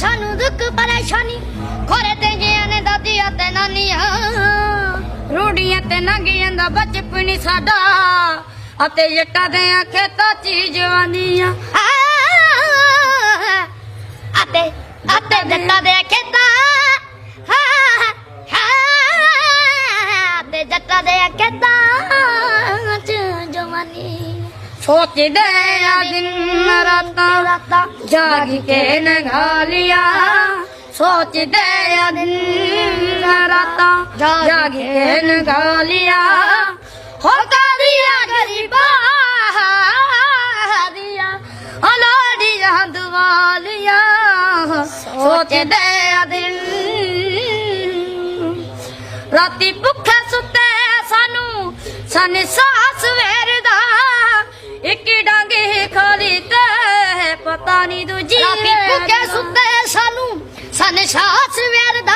ਸਾਨੂੰ ਦੁੱਖ ਪਰੇਸ਼ਾਨੀ। ਖੋਰੇ ਤੇ ਜਿਆਂ ਨੇ ਦਾਦੀਆਂ ਤੇ ਨਾਨੀਆਂ। ਰੂੜੀਆਂ ਤੇ ਲੰਘੀਆਂ ਦਾ ਬਚਪਨ ਸਾਡਾ। ਅਤੇ ਜੱਟਾਂ ਦੇ ਖੇਤਾਂ 'ਚ ਜਵਾਨੀਆਂ ਅਤੇ ਅਤੇ ਜੱਟਾਂ ਦੇ ਖੇਤਾਂ ਤੇ ਜੱਟਾਂ ਦੇ ਖੇਤਾਂ ਚ ਜਵਾਨੀ ਸੋਚਦੇ ਆ ਦਿਨ ਰਾਤਾਂ ਰਾਤਾਂ ਜਾਗ ਕੇ ਨਗਾਲੀਆਂ। ਸੋਚਦੇ ਆ ਦਿਨ ਰਾਤਾਂ ਜਾਗ ਕੇ ਨਗਾਲੀਆਂ। ਹੋ ਕਾਦੀਆਂ ਗਰੀਬਾਂ ਦੀਆਂ ਅਲੋੜੀਆਂ ਦੁਆਲੀਆਂ ਸੋਚਦੇ ਆ ਦਿਨ ਰਾਤੀ ਭੁੱਖੇ ਸੁੱਤੇ ਸਾਨੂੰ ਸਨ ਇੱਕ ਡਾਂਗੇ ਖਾਲੀ ਤੇ ਪਤਾ ਨਹੀਂ ਦੂਜੀ ਰਾਤੀ ਭੁੱਖੇ ਸੁੱਤੇ ਸਾਨੂੰ ਸਨ ਸਾਸ ਵੇਰਦਾ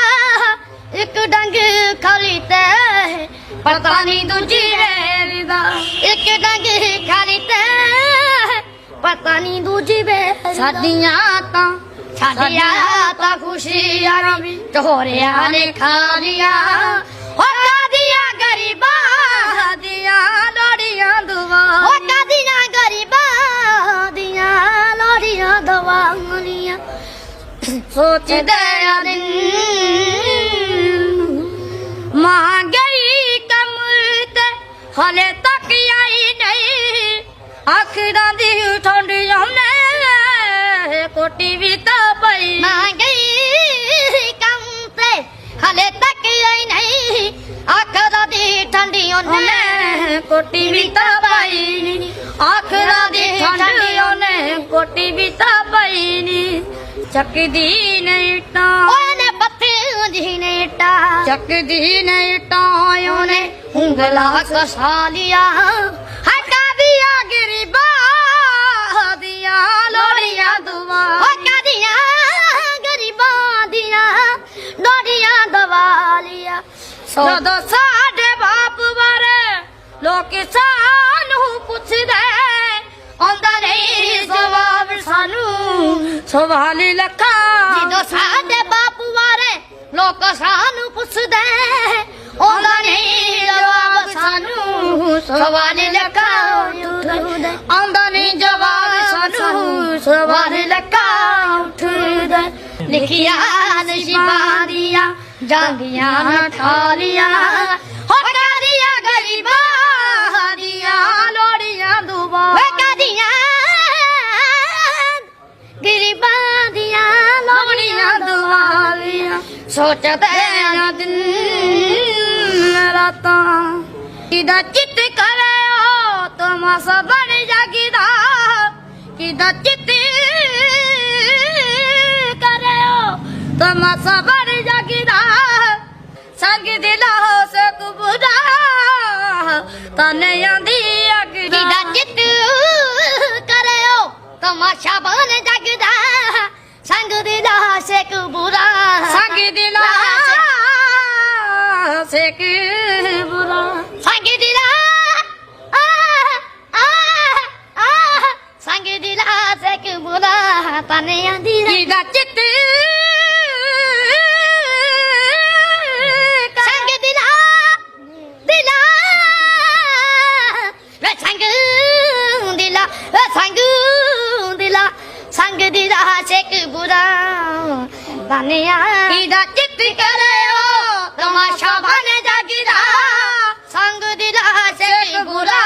ਇੱਕ ਡੰਗ ਖਾਲੀ ਤੇ ਪਤਾ ਨਹੀਂ ਦੂਜੀ ਵੇਰਦਾ ਇੱਕ ਡੰਗ ਖਾਲੀ ਤੇ ਪਤਾ ਨਹੀਂ ਦੂਜੀ ਵੇ ਸਾਡੀਆਂ ਤਾਂ ਸਾਡੀਆਂ ਤਾਂ ਖੁਸ਼ੀਆਂ ਵੀ ਢੋਰਿਆਂ ਨੇ ਖਾ ਲੀਆਂ ਹੋ ਸੋਚਦੇ ਆ ਦਿਨ। ਮਾਂ ਗਈ ਕੰਮ ਤੇ ਹਲੇ ਤੱਕ ਆਈ ਨਹੀਂ। ਆਖਰਾਂ ਦੀ ਠੰਡ ਜਾਂਦੇ ਕੋਟੀ ਵੀ ਤਾਂ ਪਈ। ਮਾਂ ਗਈ ਕੰਮ ਤੇ ਹਲੇ ਤੱਕ ਆਈ ਨਹੀਂ। ਆਖਰਾਂ ਦੀ ਠੰਡੀ ਉਹਨੇ ਕੋਟੀ ਵੀ ਤਾਂ ਪਾਈ। ਆਖਰਾਂ ਦੀ ਠੰਡ ਉਹਨੇ ਕੋਟੀ ਵੀ ਤਾਂ ਚੱਕਦੀ ਨਹੀਂ ਟਾਂ ਉਹਨੇ ਪੱਤੀ ਜੀ ਨੇ ਟਾ ਚੱਕਦੀ ਨਹੀਂ ਟਾਂ ਉਹਨੇ ਉਂਗਲਾ ਕਸਾ ਲਿਆ। ਹਟਾ ਦਿਆ ਗਰੀਬਾਂ ਦੀਆਂ ਲੋੜੀਆਂ ਦੁਆ ਉਹ ਕਾਦੀਆਂ ਗਰੀਬਾਂ ਦੀਆਂ ਲੋੜੀਆਂ ਦਵਾ ਲਿਆ। ਜਦੋਂ ਸਾਡੇ ਬਾਪ ਬਾਰੇ ਲੋਕ ਸਾਨੂੰ ਪੁੱਛਦੇ ਆਉਂਦਾ ਨਹੀਂ ਸਵਾਲੀ ਲੱਖਾਂ। ਜਦੋਂ ਸਾਡੇ ਬਾਪੂ ਬਾਰੇ ਲੋਕ ਸਾਨੂੰ ਪੁੱਛਦੇ, ਉਹਦਾ ਨਹੀਂ ਜਵਾਬ ਸਾਨੂੰ। ਸਵਾਲ ਲੱਗਾ ਆਉਂਦਾ ਨਹੀਂ ਜਵਾਬ ਸਾਨੂੰ। ਸਵਾਲ ਲੱਖਾਂ ਉੱਠਦਾ। ਲਿਖਿਆ ਨਸ਼ੀਬਾਂ ਦੀਆਂ, ਜਾਂਦੀਆਂ ਨਾ ਹੋ ਕਾਦੀਆਂ ਗਰੀਬਾਂ ਦੀਆਂ ਲੋੜੀਆਂ ਦੁਆ ਸੋਚਦੇ ਆ ਦਿਨ ਰਾਤਾਂ। ਕਿਦਾ ਚਿੱਤ ਕਰਿਓ ਤਮਾਸਾ ਬਣ ਜਾਗੀਦਾ। ਕਿਦਾ ਚਿੱਤ ਕਰਿਓ ਤਮਾਸਾ ਬਣ ਜਾਗੀਦਾ। ਸੰਗ ਦਿਲਾ ਸਕਬੁਰਾ ਤਨ ਆਂਦੀ ਅਗ ਕਿਦਾ ਚਿੱਤ ਕਰਿਓ ਤਮਾਸ਼ਾ ਬਨ ਜਗਦਾ ਸੰਗ ਦੀ ਲਾਸ਼ ਬੁਰਾ ਸੰਗ ਦਿਲਾ ਸੇਕ ਬੁਰਾ ਸੰਗ ਦੀ ਲਾ ਸੰਗ ਦੀ ਲਾਸ਼ ਬੁਰਾ ਤਨੇ ਆਂਦੀ ਤਨੇ ਆ ਕਿਦਾ ਚਿੱਤ ਕਰਿਓ ਤਮਾਸ਼ਾ ਬਨ ਜਗਦਾ ਸੰਗ ਦੀ ਲਾਸ਼ ਬੁਰਾ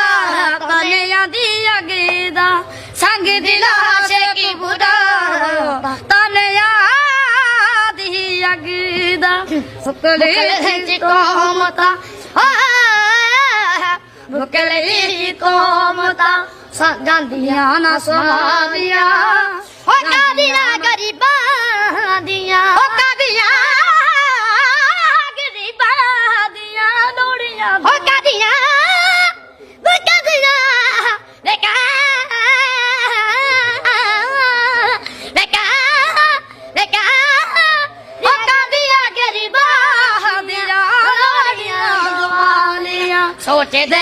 ਕਲਿਆਂ ਦੀ ਅਗਦਾ ਸੰਗ ਦਿਲਾ ਸੇ ਬੁਰਾ ਤਨਿਆ ਦੀ ਅਗਦਾ ਸੁਕਲੇ ਜੀ ਕੋਮਤਾ ਬੁਕਲੇ ਦੀ ਕੋਮਤਾ ਜਾਂਦੀਆਂ ਨਾ ਸਮਾਦੀਆਂ ਹੋ ਕਾਦੀਆਂ ਗਰੀਬਾਂ சோற்றதே